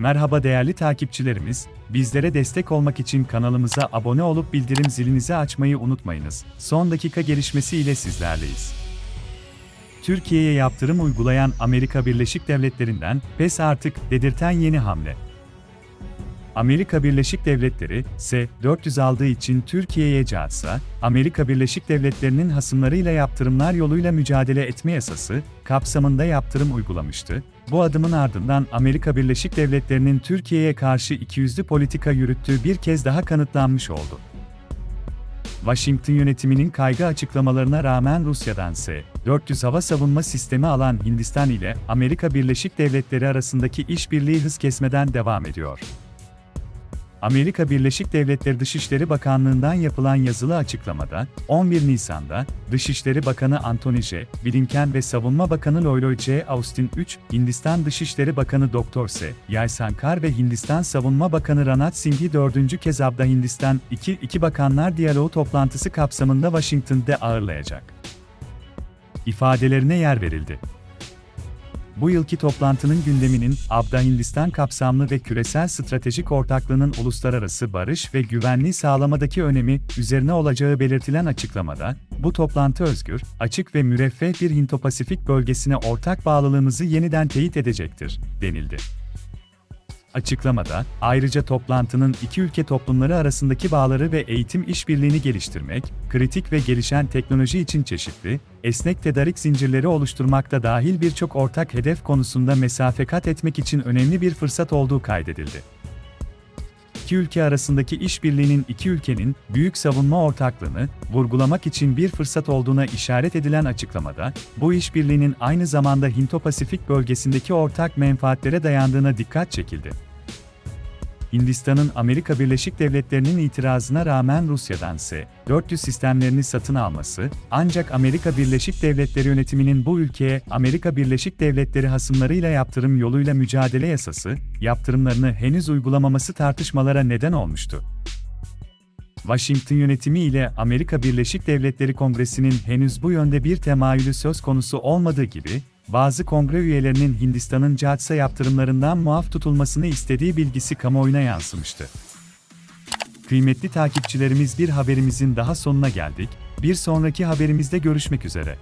Merhaba değerli takipçilerimiz, bizlere destek olmak için kanalımıza abone olup bildirim zilinizi açmayı unutmayınız. Son dakika gelişmesi ile sizlerleyiz. Türkiye'ye yaptırım uygulayan Amerika Birleşik Devletleri'nden pes artık dedirten yeni hamle. Amerika Birleşik Devletleri, S-400 aldığı için Türkiye'ye caatsa, Amerika Birleşik Devletleri'nin hasımlarıyla yaptırımlar yoluyla mücadele etme yasası, kapsamında yaptırım uygulamıştı. Bu adımın ardından Amerika Birleşik Devletleri'nin Türkiye'ye karşı ikiyüzlü politika yürüttüğü bir kez daha kanıtlanmış oldu. Washington yönetiminin kaygı açıklamalarına rağmen Rusya'dan S-400 hava savunma sistemi alan Hindistan ile Amerika Birleşik Devletleri arasındaki işbirliği hız kesmeden devam ediyor. Amerika Birleşik Devletleri Dışişleri Bakanlığı'ndan yapılan yazılı açıklamada, 11 Nisan'da, Dışişleri Bakanı Antony J. Blinken ve Savunma Bakanı Lloyd J. Austin 3, Hindistan Dışişleri Bakanı Dr. S. Yaisankar ve Hindistan Savunma Bakanı Ranat Singh'i dördüncü kez Abda Hindistan 2, 2 Bakanlar Diyaloğu toplantısı kapsamında Washington'da ağırlayacak. İfadelerine yer verildi. Bu yılki toplantının gündeminin Abda Hindistan kapsamlı ve küresel stratejik ortaklığının uluslararası barış ve güvenliği sağlamadaki önemi üzerine olacağı belirtilen açıklamada, bu toplantı özgür, açık ve müreffeh bir Hint-Pasifik bölgesine ortak bağlılığımızı yeniden teyit edecektir, denildi. Açıklamada, ayrıca toplantının iki ülke toplumları arasındaki bağları ve eğitim işbirliğini geliştirmek, kritik ve gelişen teknoloji için çeşitli, esnek tedarik zincirleri oluşturmakta dahil birçok ortak hedef konusunda mesafe kat etmek için önemli bir fırsat olduğu kaydedildi iki ülke arasındaki işbirliğinin iki ülkenin büyük savunma ortaklığını vurgulamak için bir fırsat olduğuna işaret edilen açıklamada, bu işbirliğinin aynı zamanda Hinto-Pasifik bölgesindeki ortak menfaatlere dayandığına dikkat çekildi. Hindistan'ın Amerika Birleşik Devletleri'nin itirazına rağmen Rusya'dan S-400 sistemlerini satın alması, ancak Amerika Birleşik Devletleri yönetiminin bu ülkeye Amerika Birleşik Devletleri hasımlarıyla yaptırım yoluyla mücadele yasası, yaptırımlarını henüz uygulamaması tartışmalara neden olmuştu. Washington yönetimi ile Amerika Birleşik Devletleri Kongresi'nin henüz bu yönde bir temayülü söz konusu olmadığı gibi, bazı kongre üyelerinin Hindistan'ın CATSA yaptırımlarından muaf tutulmasını istediği bilgisi kamuoyuna yansımıştı. Kıymetli takipçilerimiz bir haberimizin daha sonuna geldik, bir sonraki haberimizde görüşmek üzere.